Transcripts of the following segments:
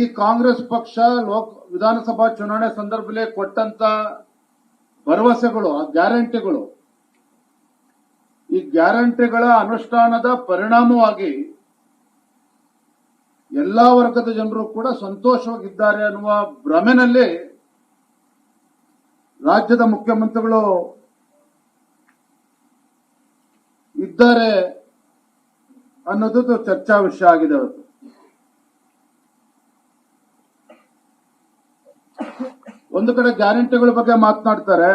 ಈ ಕಾಂಗ್ರೆಸ್ ಪಕ್ಷ ಲೋಕ, ವಿಧಾನಸಭಾ ಚುನಾವಣೆ ಸಂದರ್ಭದಲ್ಲಿ ಕೊಟ್ಟಂತ ಭರವಸೆಗಳು, ಆ ಗ್ಯಾರಂಟಿಗಳು, ಈ ಗ್ಯಾರಂಟಿಗಳ ಅನುಷ್ಠಾನದ ಪರಿಣಾಮವಾಗಿ ಎಲ್ಲಾ ವರ್ಗದ ಜನರು ಕೂಡ ಸಂತೋಷವಾಗಿದ್ದಾರೆ ಅನ್ನುವ ಭ್ರಮೆನಲ್ಲಿ ರಾಜ್ಯದ ಮುಖ್ಯಮಂತ್ರಿಗಳು ಇದ್ದಾರೆ ಅನ್ನೋದು ಚರ್ಚಾ ವಿಷಯ ಆಗಿದೆ ಅವತ್ತು. ಒಂದು ಕಡೆ ಗ್ಯಾರಂಟಿಗಳ ಬಗ್ಗೆ ಮಾತನಾಡ್ತಾರೆ.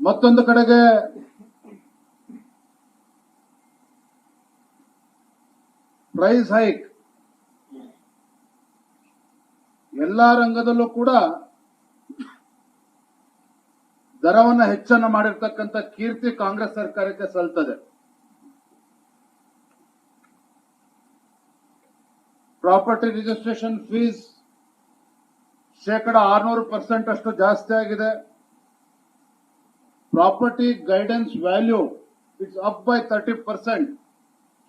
ಮತ್ತೊಂದು ಕಡೆಗೆ ಪ್ರೈಸ್ ಹೈಕ್ ಎಲ್ಲಾ ರಂಗದಲ್ಲೂ ಕೂಡ ದರವನ್ನ ಹೆಚ್ಚನ್ನ ಮಾಡಿರ್ತಕ್ಕಂಥ ಕೀರ್ತಿ ಕಾಂಗ್ರೆಸ್ ಸರ್ಕಾರಕ್ಕೆ ಸಲ್ತದೆ. ಪ್ರಾಪರ್ಟಿ ರಿಜಿಸ್ಟ್ರೇಷನ್ ಫೀಸ್ ಶೇಕಡ ಆರ್ನೂರು ಪರ್ಸೆಂಟ್ ಅಷ್ಟು ಜಾಸ್ತಿ ಆಗಿದೆ. Property guidance value it's up by thirty percent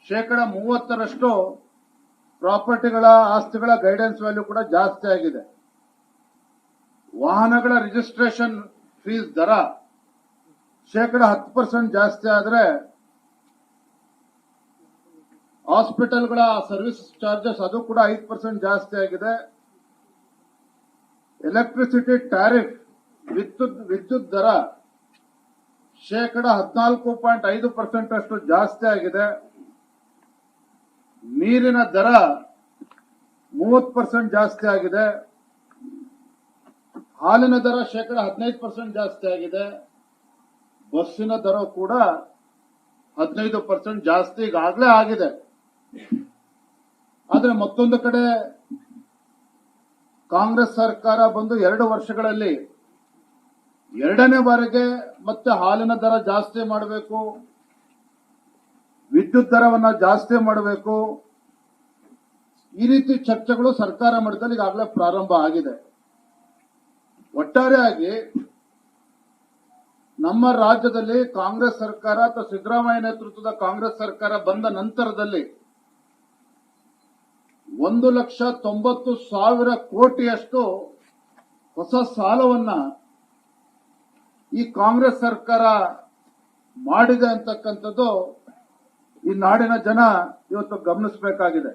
ಶೇಕಡ ಮೂವತ್ತರಷ್ಟು ಪ್ರಾಪರ್ಟಿಗಳ ಆಸ್ತಿಗಳ ಗೈಡೆನ್ಸ್ ವ್ಯಾಲ್ಯೂ ಕೂಡ ಜಾಸ್ತಿ ಆಗಿದೆ. ವಾಹನಗಳ ರಿಜಿಸ್ಟ್ರೇಷನ್ ಫೀಸ್ ದರ ಶೇಕಡ ಹತ್ತು ಪರ್ಸೆಂಟ್ ಜಾಸ್ತಿ ಆದರೆ ಹಾಸ್ಪಿಟಲ್ಗಳ ಸರ್ವಿಸ್ ಚಾರ್ಜಸ್ ಅದು ಕೂಡ ಐದು ಪರ್ಸೆಂಟ್ ಜಾಸ್ತಿ ಆಗಿದೆ. ಎಲೆಕ್ಟ್ರಿಸಿಟಿ ಟ್ಯಾರಿಫ್ ವಿದ್ಯುತ್ ವಿದ್ಯುತ್ ದರ ಶೇಕಡ ಹದಿನಾಲ್ಕು ಪಾಯಿಂಟ್ ಐದು ಪರ್ಸೆಂಟ್ ಅಷ್ಟು ಜಾಸ್ತಿ ಆಗಿದೆ. ನೀರಿನ ದರ ಮೂವತ್ತು ಪರ್ಸೆಂಟ್ ಜಾಸ್ತಿ ಆಗಿದೆ. ಹಾಲಿನ ದರ ಶೇಕಡ ಹದಿನೈದು ಪರ್ಸೆಂಟ್ ಜಾಸ್ತಿ ಆಗಿದೆ. ಬಸ್ಸಿನ ದರ ಕೂಡ ಹದಿನೈದು ಪರ್ಸೆಂಟ್ ಜಾಸ್ತಿ ಈಗಾಗಲೇ ಆಗಿದೆ. ಆದರೆ ಮತ್ತೊಂದು ಕಡೆ ಕಾಂಗ್ರೆಸ್ ಸರ್ಕಾರ ಬಂದು ಎರಡು ವರ್ಷಗಳಲ್ಲಿ ಎರಡನೇ ಬಾರಿಗೆ ಮತ್ತೆ ಹಾಲಿನ ದರ ಜಾಸ್ತಿ ಮಾಡಬೇಕು, ವಿದ್ಯುತ್ ದರವನ್ನ ಜಾಸ್ತಿ ಮಾಡಬೇಕು. ಈ ರೀತಿ ಚರ್ಚೆಗಳು ಸರ್ಕಾರ ಮಟ್ಟದಲ್ಲಿ ಈಗಾಗಲೇ ಪ್ರಾರಂಭ ಆಗಿದೆ. ಒಟ್ಟಾರೆಯಾಗಿ ನಮ್ಮ ರಾಜ್ಯದಲ್ಲಿ ಕಾಂಗ್ರೆಸ್ ಸರ್ಕಾರ ಅಥವಾ ಸಿದ್ದರಾಮಯ್ಯ ನೇತೃತ್ವದ ಕಾಂಗ್ರೆಸ್ ಸರ್ಕಾರ ಬಂದ ನಂತರದಲ್ಲಿ ಒಂದು ಲಕ್ಷ ತೊಂಬತ್ತು ಸಾವಿರ ಕೋಟಿಯಷ್ಟು ಹೊಸ ಸಾಲವನ್ನ ಈ ಕಾಂಗ್ರೆಸ್ ಸರ್ಕಾರ ಮಾಡಿದೆ ಅಂತಕ್ಕಂಥದ್ದು ಈ ನಾಡಿನ ಜನ ಇವತ್ತು ಗಮನಿಸಬೇಕಾಗಿದೆ.